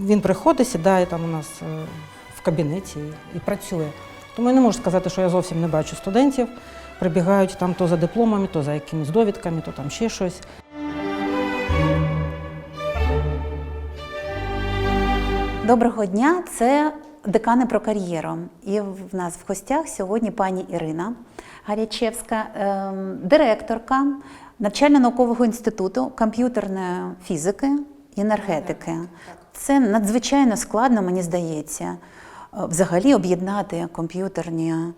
Він приходить, сідає там у нас е, в кабінеті і працює. Тому я не можу сказати, що я зовсім не бачу студентів. Прибігають там то за дипломами, то за якимись довідками, то там ще щось. Доброго дня, це декани про кар'єру. І в нас в гостях сьогодні пані Ірина Гарячевська, ем, директорка навчально-наукового інституту комп'ютерної фізики і енергетики. Це надзвичайно складно, мені здається, е, взагалі об'єднати комп'ютерні, е,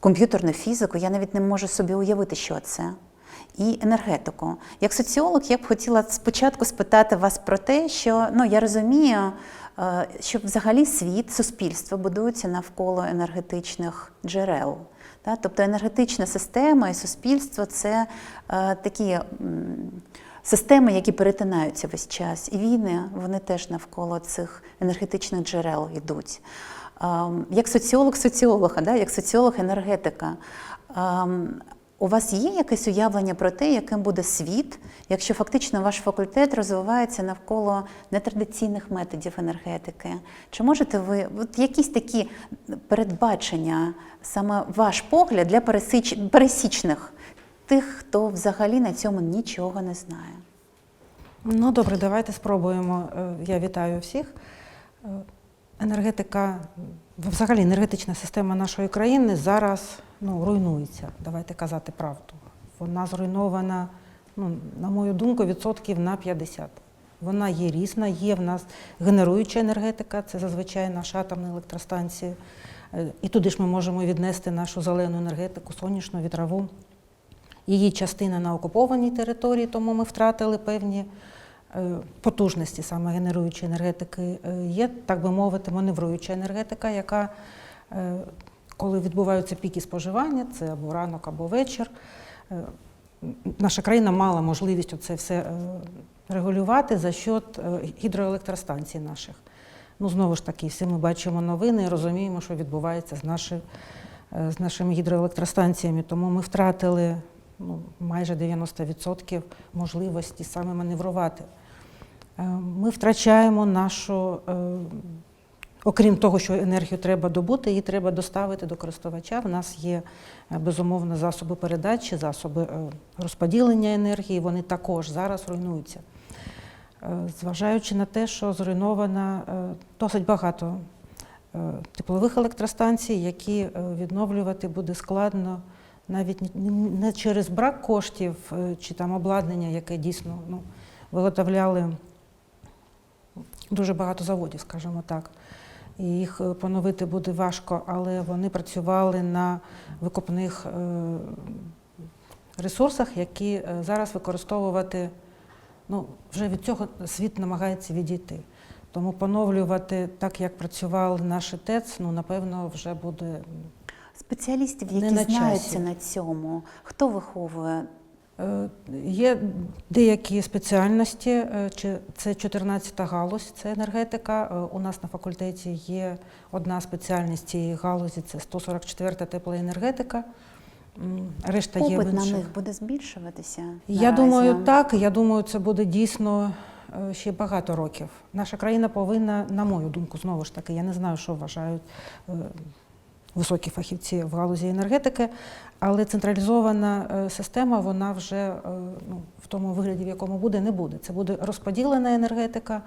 комп'ютерну фізику. Я навіть не можу собі уявити, що це і енергетику. Як соціолог, я б хотіла спочатку спитати вас про те, що ну я розумію, е, що взагалі світ, суспільство будується навколо енергетичних джерел. Тобто енергетична система і суспільство це такі. Системи, які перетинаються весь час, і війни вони теж навколо цих енергетичних джерел йдуть. Ем, Як соціолог соціолога, да? як соціолог енергетика, ем, у вас є якесь уявлення про те, яким буде світ, якщо фактично ваш факультет розвивається навколо нетрадиційних методів енергетики? Чи можете ви от якісь такі передбачення, саме ваш погляд для пересіч... пересічних, тих, хто взагалі на цьому нічого не знає? Ну добре, давайте спробуємо. Е, Я вітаю всіх. Е, Енергетика, взагалі енергетична система нашої країни зараз ну, руйнується. Давайте казати правду. Вона зруйнована, ну, на мою думку, відсотків на 50. Вона є різна, є в нас генеруюча енергетика, це зазвичай наша атомна електростанція. Е, І туди ж ми можемо віднести нашу зелену енергетику, сонячну, вітрову. Її частина на окупованій території, тому ми втратили певні е, потужності саме генеруючої енергетики. Е, Є, так би мовити, маневруюча енергетика, яка, е, коли відбуваються піки споживання, це або ранок, або вечір. Наша країна мала можливість це все регулювати за счет гідроелектростанцій наших. Ну, знову ж таки, всі ми бачимо новини і розуміємо, що відбувається з, наші, е, з нашими гідроелектростанціями. Тому ми втратили ну, майже 90% можливості саме маневрувати. Е, Ми втрачаємо нашу, е, окрім того, що енергію треба добути, її треба доставити до користувача. В нас є е, безумовно засоби передачі, засоби розподілення енергії, вони також зараз руйнуються. Зважаючи на те, що зруйновано досить багато теплових електростанцій, які відновлювати буде складно навіть не- через брак коштів е, чи там обладнання, яке дійсно ну, виготовляли дуже багато заводів, скажімо так. І їх е, поновити буде важко, але вони працювали на викопних е, ресурсах, які зараз використовувати. Ну, вже від цього світ намагається відійти. Тому поновлювати так, як працювали наші ТЕЦ, ну напевно, вже буде Спеціалістів, які на знаються часі. на цьому, хто виховує? Е, Є деякі спеціальності, е, це 14-та галузь, це енергетика. Е, У нас на факультеті є одна спеціальність цієї галузі, це 144-та теплоенергетика. Решта є в Попит на них буде збільшуватися? Я наразі? думаю, так. Я думаю, це буде дійсно ще багато років. Наша країна повинна, на мою думку, знову ж таки, я не знаю, що вважають високі фахівці в галузі енергетики, але централізована е, система, вона вже е, ну, в тому вигляді, в якому буде, не буде. Це буде розподілена енергетика,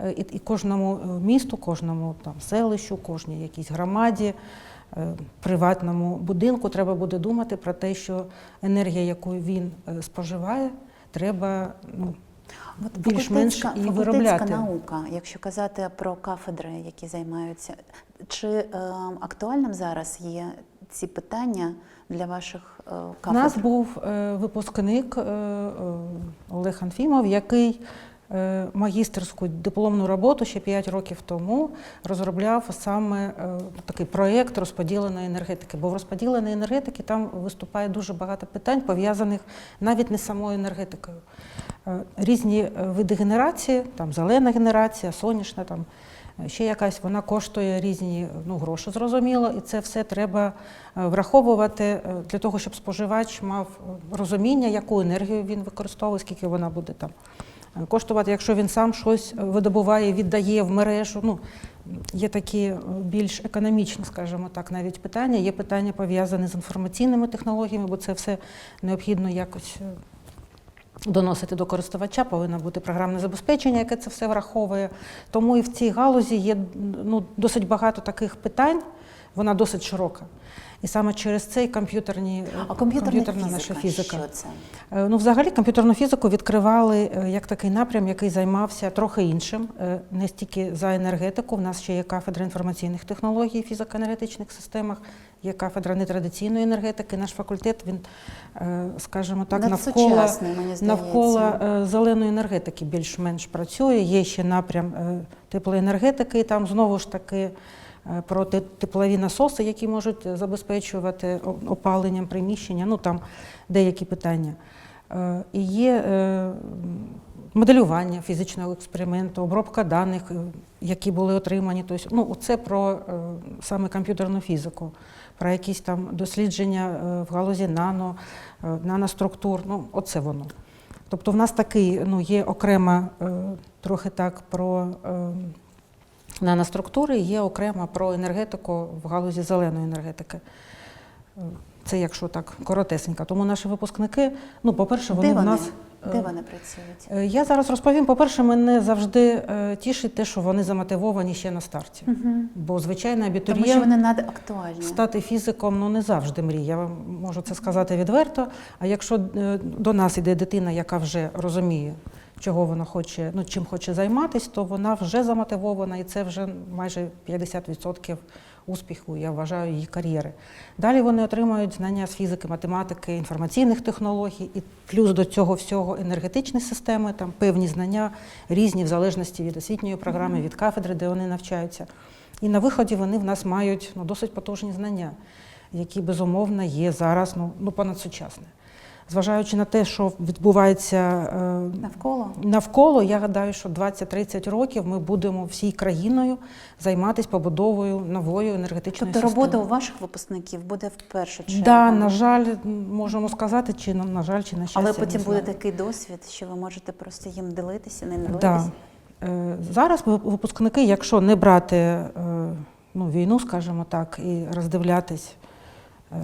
е, і, і кожному місту, кожному там селищу, кожній якійсь громаді. Приватному будинку треба буде думати про те, що енергія, яку він споживає, треба ну, більш-менш і виробляти. наука, якщо казати про кафедри, які займаються, чи е, актуальним зараз є ці питання для ваших е, У нас був е, випускник е, е, Олег Анфімов, який магістерську дипломну роботу ще 5 років тому розробляв саме е, такий проєкт розподіленої енергетики. Бо в розподіленій енергетики там виступає дуже багато питань, пов'язаних навіть не самою енергетикою. Е, Різні е, види генерації, там зелена генерація, сонячна, там е, ще якась, вона коштує різні ну, гроші, зрозуміло, і це все треба е, враховувати е, для того, щоб споживач мав е, розуміння, яку енергію він використовує, скільки вона буде там е, коштувати, якщо він сам щось видобуває, віддає в мережу. Ну, є такі е, більш економічні, скажімо так, навіть питання. Є питання пов'язані з інформаційними технологіями, бо це все необхідно якось. е, Доносити до користувача повинно бути програмне забезпечення, яке це все враховує. Тому і в цій галузі є ну, досить багато таких питань, вона досить широка. І саме через це комп'ютерні А комп'ютерна фізика, наша фізика. що це? Е, Ну, взагалі, комп'ютерну фізику відкривали е, як такий напрям, який займався трохи іншим, е, не стільки за енергетику. В нас ще є кафедра інформаційних технологій, фізико-енергетичних системах, є кафедра нетрадиційної енергетики. Наш факультет, він, е, скажімо так, навколо, навколо е, зеленої енергетики більш-менш працює. Є ще напрям е, теплоенергетики, і там знову ж таки е, про теплові насоси, які можуть е, забезпечувати опаленням приміщення, ну там деякі питання. Е, І є е, моделювання фізичного експерименту, обробка даних, е, які були отримані. Тобто, ну, це про е, саме комп'ютерну фізику, про якісь там дослідження е, в галузі нано, е, наноструктур. Ну, оце воно. Тобто в нас такий ну, є окрема е, трохи так про е, наноструктури, є окремо про енергетику в галузі зеленої енергетики. Е, Це якщо так коротесенько. Тому наші випускники, ну, по-перше, вони Де в нас. е, Де вони працюють? Е, Я зараз розповім. По-перше, мене завжди е, тішить те, що вони замотивовані ще на старті. Угу. Бо, звичайно, Тому що вони надактуальні. стати фізиком ну, не завжди мріє. Я вам можу це сказати відверто. А якщо е, до нас іде дитина, яка вже розуміє, чого вона хоче, ну чим хоче займатися, то вона вже замотивована, і це вже майже 50% успіху, я вважаю, її кар'єри. Далі вони отримують знання з фізики, математики, інформаційних технологій, і плюс до цього всього енергетичні системи, там певні знання різні в залежності від освітньої програми, від кафедри, де вони навчаються. І на виході вони в нас мають ну, досить потужні знання, які безумовно є зараз ну, ну понадсучасне. Зважаючи на те, що відбувається е, Навколо? навколо, я гадаю, що 20-30 років ми будемо всій країною займатися побудовою нової енергетичної Тобто системи. робота у ваших випускників буде в першу чергу. Да, на жаль, можемо сказати, чи на, на жаль, чи на щастя. Але потім буде такий досвід, що ви можете просто їм ділитися, не ділитися. Да. Е, Зараз випускники, якщо не брати е, ну, війну, скажімо так, і роздивлятись е,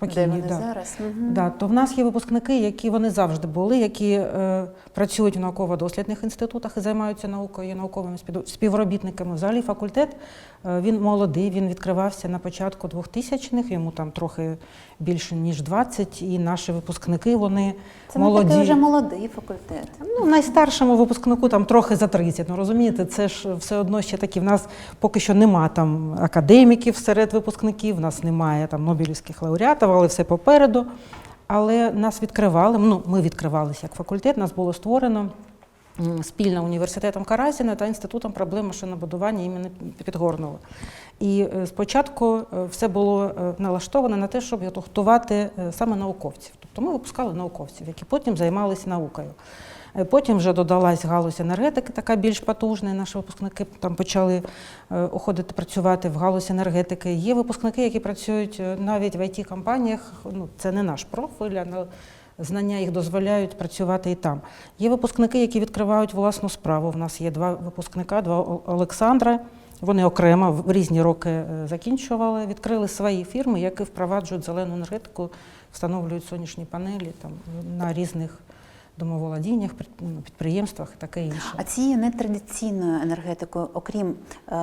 такі Де вони да. зараз? Да, то в нас є випускники, які вони завжди були, які е, працюють в науково-дослідних інститутах і займаються наукою, науковими співробітниками. Взагалі факультет е, він молодий, він відкривався на початку 2000-х, йому там трохи більше ніж 20, і наші випускники вони Це молоді. такий вже молодий факультет. Ну, найстаршому випускнику там трохи за 30. Ну розумієте, це ж все одно ще такі. В нас поки що нема там академіків серед випускників, в нас немає там нобелівських лауреатів, але все попереду. Але нас відкривали. Ну, ми відкривалися як факультет, нас було створено. Спільно університетом Каразіна та інститутом проблем машинобудування імені Підгорного. І е, спочатку е, все було налаштоване налаштовано на те, щоб готувати е, саме науковців. Тобто ми випускали науковців, які потім займалися наукою. Е, Потім вже додалась галузь енергетики, така більш потужна. Наші випускники там почали е, уходити працювати в галузь енергетики. Є випускники, які працюють е, навіть в it компаніях Ну, це не наш профіль, але знання їх дозволяють працювати і там. Є випускники, які відкривають власну справу. У нас є два випускника, два Олександра. Вони окремо в різні роки закінчували, відкрили свої фірми, які впроваджують зелену енергетику, встановлюють сонячні панелі там на різних домоволодіннях, ну, підприємствах і таке інше. А цією нетрадиційною енергетикою, окрім е,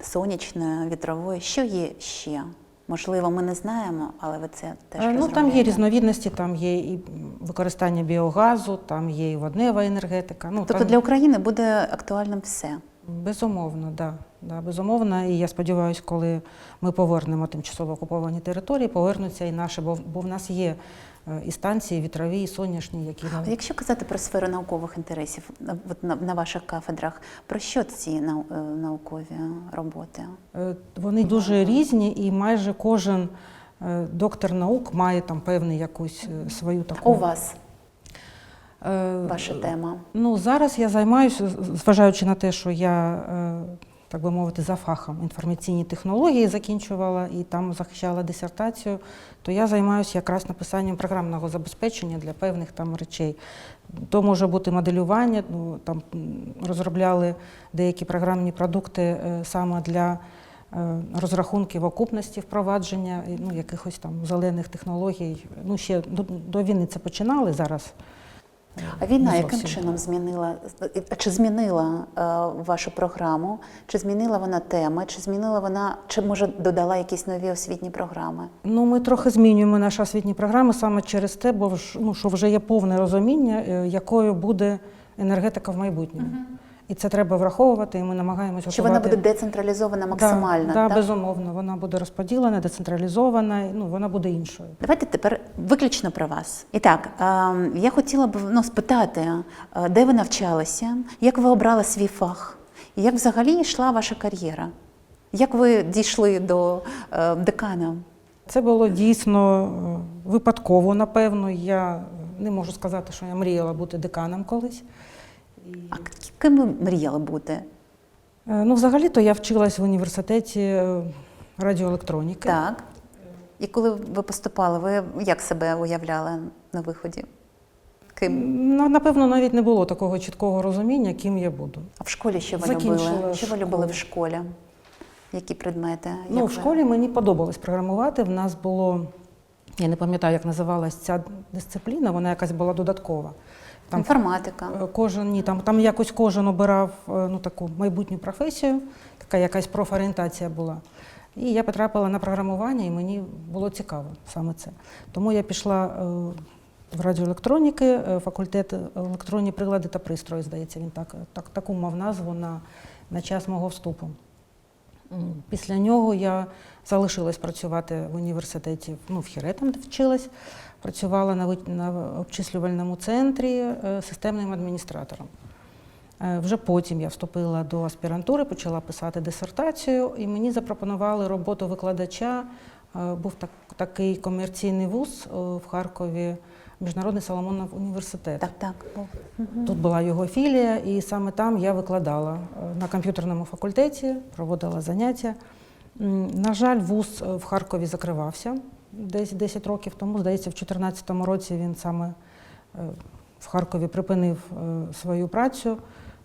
сонячної, вітрової, що є ще? Можливо, ми не знаємо, але ви це теж Е, Ну, там є різновідності, там є і використання біогазу, там є і воднева енергетика. Ну, Тобто там, для України буде актуальним все. Безумовно, да, да, безумовно. І я сподіваюся, коли ми повернемо тимчасово окуповані території, повернуться і наші, бо, бо в нас є і станції вітрові, і сонячні, які ну, Якщо казати про сферу наукових інтересів, на- от на, на ваших кафедрах, про що ці нау- е, наукові роботи? Е, Вони дуже різні, і майже кожен е, доктор наук має там певну якусь е, свою таку. У вас Е, ваша тема. Ну, зараз я займаюся, зважаючи на те, що я е, так би мовити, за фахом інформаційні технології закінчувала і там захищала дисертацію, то я займаюся якраз написанням програмного забезпечення для певних там речей. То може бути моделювання, ну, там розробляли деякі програмні продукти е, саме для е, розрахунків окупності впровадження, ну, якихось там зелених технологій. Ну, ще до війни це починали зараз. А війна яким чином змінила чи змінила е, вашу програму? Чи змінила вона теми? Чи змінила вона, чи може додала якісь нові освітні програми? Ну, ми трохи змінюємо наші освітні програми саме через те, бо ну, що вже є повне розуміння, е, якою буде енергетика в майбутньому. І це треба враховувати, і ми намагаємося Чи вона буде децентралізована максимально? Да, да, так? безумовно, вона буде розподілена, децентралізована, ну, вона буде іншою. Давайте тепер виключно про вас. І так, е, я хотіла б ну, спитати, е, де ви навчалися, як ви обрали свій фах, і як взагалі йшла ваша кар'єра? Як ви дійшли до е, декана? Це було дійсно випадково, напевно. Я не можу сказати, що я мріяла бути деканом колись. А ким ви мріяли бути? Е, Ну, взагалі-то я вчилась в університеті е, радіоелектроніки. Так. І коли ви поступали, ви як себе уявляли на виході? Ким? На- Напевно, навіть не було такого чіткого розуміння, ким я буду. А в школі що ви Закінчила любили? Що ви любили в школі? Які предмети? Ну, Як в ви- школі мені подобалось програмувати. В нас було, я не пам'ятаю, як називалась ця дисципліна, вона якась була додаткова. Там Інформатика. е, кожен, ні, там, там якось кожен обирав е, ну, таку майбутню професію, така якась профорієнтація була. І я потрапила на програмування, і мені було цікаво саме це. Тому я пішла е, в радіоелектроніки, факультет електронні прилади та пристрої, здається, він так, так, таку мав назву на, на час мого вступу. Після нього я залишилась працювати в університеті, ну, в Хіре, там, де вчилась. Працювала на, на обчислювальному центрі е, системним адміністратором. Е, Вже потім я вступила до аспірантури, почала писати дисертацію, і мені запропонували роботу викладача. Е, Був так, такий комерційний вуз в Харкові, Міжнародний Соломонов університет. Так, так. Тут була його філія, і саме там я викладала на комп'ютерному факультеті, проводила заняття. На жаль, вуз е, в Харкові закривався десь 10 років тому. Здається, в 2014 році він саме е, в Харкові припинив е, свою працю.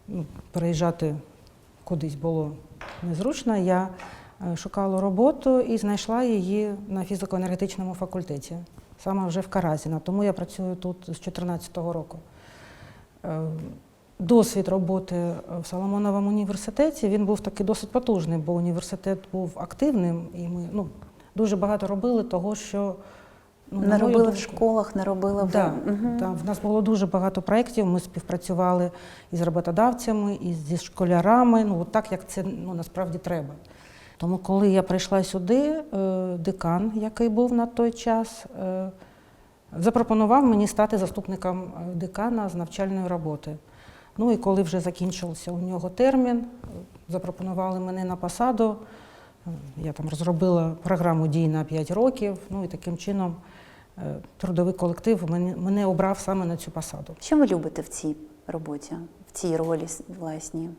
Ну, Переїжджати кудись було незручно. Я шукала роботу і знайшла її на фізико-енергетичному факультеті, саме вже в Каразіна. Тому я працюю тут з 2014 року. Е, Досвід роботи в Соломоновому університеті він був такий досить потужний, бо університет був активним, і ми ну, дуже багато робили того, що ну, не робили в школах, не робили в Да, Мгм. да, в нас було дуже багато проєктів. Ми співпрацювали із роботодавцями, і зі школярами. Ну, от так як це ну, насправді треба. Тому, коли я прийшла сюди, е, декан, який був на той час, е, запропонував мені стати заступником е, декана з навчальної роботи. Ну і коли вже закінчився у нього термін, запропонували мене на посаду. Я там розробила програму дій на 5 років. Ну і таким чином е, трудовий колектив мене, обрав саме на цю посаду. Що ви любите в цій роботі, в цій ролі власній,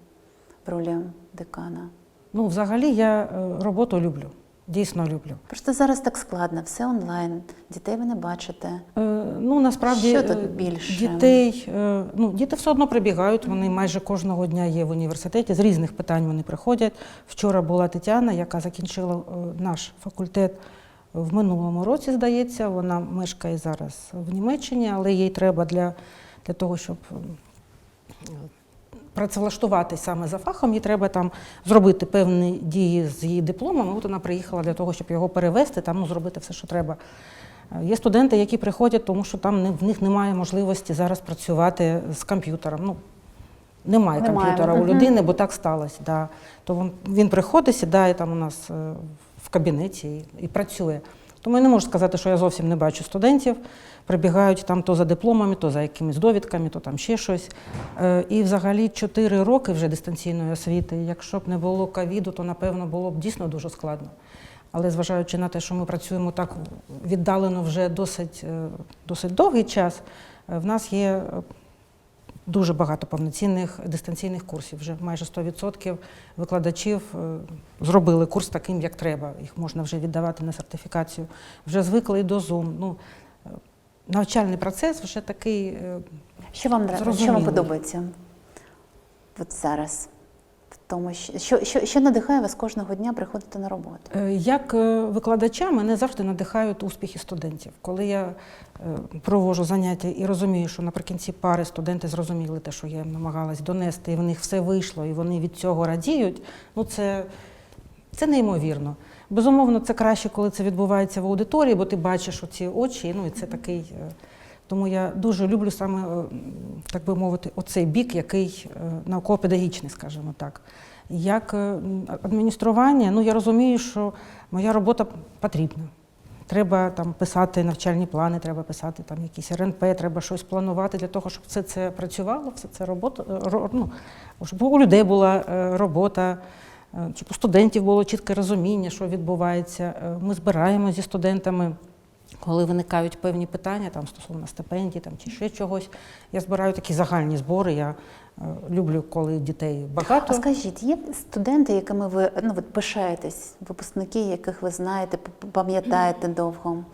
в ролі декана? Ну, взагалі, я е, роботу люблю, дійсно люблю. Просто зараз так складно, все онлайн, дітей ви не бачите. Е, Ну, насправді Що тут е, більше? дітей, е, ну, діти все одно прибігають, вони майже кожного дня є в університеті, з різних питань вони приходять. Вчора була Тетяна, яка закінчила е, наш факультет в минулому році, здається. Вона мешкає зараз в Німеччині, але їй треба для, для того, щоб працевлаштуватись саме за фахом, їй треба там зробити певні дії з її дипломом. От вона приїхала для того, щоб його перевести, там ну, зробити все, що треба. Е, Є студенти, які приходять, тому що там не- в них немає можливості зараз працювати з комп'ютером. Ну, немає, Немає. комп'ютера у людини, бо так сталося. Да. То він, він приходить, сідає там у нас е, в кабінеті і, і працює. Тому я не можу сказати, що я зовсім не бачу студентів. Прибігають там то за дипломами, то за якимись довідками, то там ще щось. Е, І взагалі 4 роки вже дистанційної освіти. Якщо б не було ковіду, то напевно було б дійсно дуже складно. Але зважаючи на те, що ми працюємо так віддалено вже досить, е, досить довгий час, е, в нас є дуже багато повноцінних дистанційних курсів. Вже майже 100% викладачів е, зробили курс таким, як треба. Їх можна вже віддавати на сертифікацію. Вже звикли і до Zoom. Ну, е, навчальний процес вже такий. е, Що вам нравиться? Що вам подобається от зараз? Тому, що, що, що, надихає вас кожного дня приходити на роботу? Е, Як е, викладача мене завжди надихають успіхи студентів. Коли я е, проводжу заняття і розумію, що наприкінці пари студенти зрозуміли те, що я їм намагалась донести, і в них все вийшло, і вони від цього радіють, ну це, це неймовірно. Безумовно, це краще, коли це відбувається в аудиторії, бо ти бачиш оці очі, ну і це такий. Тому я дуже люблю саме, е, так би мовити, оцей бік, який е, науково-педагогічний, скажімо так. Як е, адміністрування, ну я розумію, що моя робота потрібна. Треба там писати навчальні плани, треба писати там якісь РНП, треба щось планувати для того, щоб все це працювало, все це робота, ну, щоб у людей була робота, щоб у студентів було чітке розуміння, що відбувається. Ми збираємо зі студентами. Коли виникають певні питання там стосовно стипендій там, чи ще чогось, я збираю такі загальні збори. Я е, люблю, коли дітей багато. А скажіть, є студенти, якими ви ну, от пишаєтесь, випускники, яких ви знаєте, пам'ятаєте довго?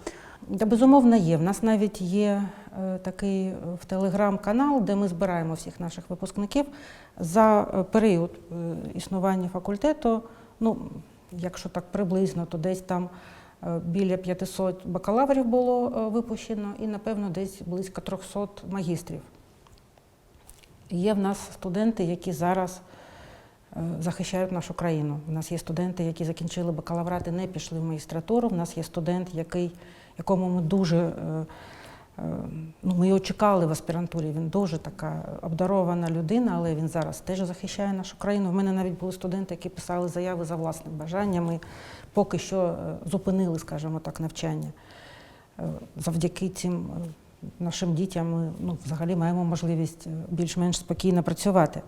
Та безумовно є. В нас навіть є е, такий е, в телеграм-канал, де ми збираємо всіх наших випускників за період е, існування факультету. Ну, якщо так приблизно, то десь там біля 500 бакалаврів було е, випущено, і напевно десь близько 300 магістрів. Є в нас студенти, які зараз е, захищають нашу країну. У нас є студенти, які закінчили бакалаврат і не пішли в магістратуру. У нас є студент, який, якому ми дуже е, е, ну, ми його чекали в аспірантурі. Він дуже така обдарована людина, але він зараз теж захищає нашу країну. У мене навіть були студенти, які писали заяви за власним бажанням і поки що е, зупинили, скажімо так, навчання. Е, Завдяки цим е, нашим дітям ми ну, взагалі маємо можливість е, більш-менш спокійно працювати.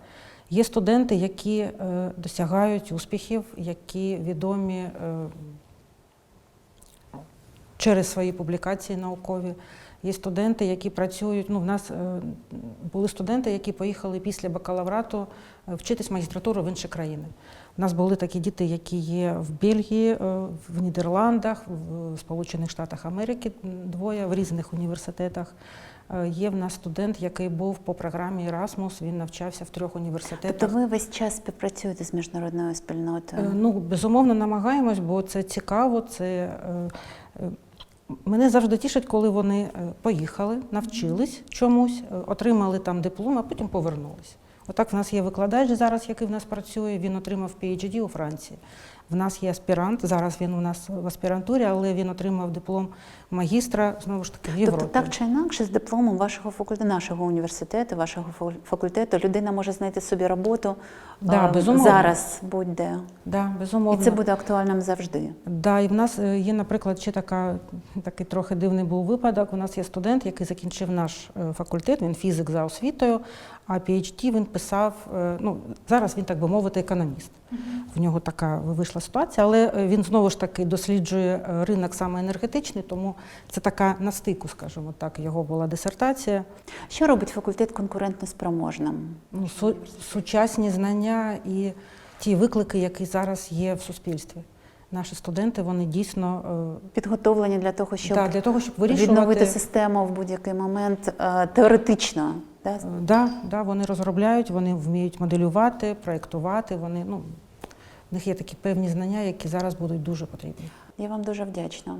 Є студенти, які е, досягають успіхів, які відомі е, через свої публікації наукові. Є студенти, які працюють. Ну, в нас е, були студенти, які поїхали після бакалаврату е, вчитись магістратуру в інші країни. У нас були такі діти, які є в Бельгії, е, в Нідерландах, в Сполучених Штатах Америки двоє в різних університетах. Є в нас студент, який був по програмі Erasmus, він навчався в трьох університетах. Тобто ви весь час співпрацюєте з міжнародною спільнотою? Ну, безумовно, намагаємось, бо це цікаво. Це мене завжди тішить, коли вони е, поїхали, навчились чомусь, е, отримали там диплом, а потім повернулись. Отак в нас є викладач зараз, який в нас працює. Він отримав PhD у Франції. В нас є аспірант. Зараз він у нас в аспірантурі, але він отримав диплом магістра знову ж таки в Європі. Тобто, так чи інакше, з дипломом вашого факультету, нашого університету, вашого факультету, людина може знайти собі роботу Да, безумовно. зараз, будь-де. да, І це буде актуальним завжди. Да, і в нас е, є, наприклад, ще така, такий трохи дивний був випадок. У нас є студент, який закінчив наш е, факультет, він фізик за освітою, а PhD він писав, е, ну, зараз він, так би мовити, економіст. В нього така вийшла ситуація, але е, він знову ж таки досліджує е, ринок саме енергетичний, тому це така на стику, скажімо так, його була дисертація. Що робить факультет конкурентноспроможним? Ну, су- сучасні знання і ті виклики, які зараз є в суспільстві. Наші студенти, вони дійсно е, Підготовлені для того, щоб Да, для того, щоб вирішувати відновити систему в будь-який момент теоретично. Да? Е, Да, да, вони розробляють, вони вміють моделювати, проєктувати. Вони ну в них є такі певні знання, які зараз будуть дуже потрібні. Я вам дуже вдячна.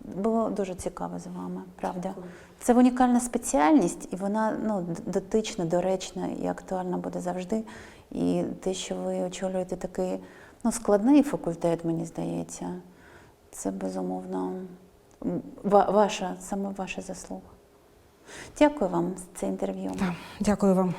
Було дуже цікаво з вами, правда. Це унікальна спеціальність, і вона ну, дотична, доречна і актуальна буде завжди. І те, що ви очолюєте такий ну, складний факультет, мені здається, це безумовно ва- ваша, саме ваша заслуга. Дякую вам за це інтерв'ю. Так, дякую вам.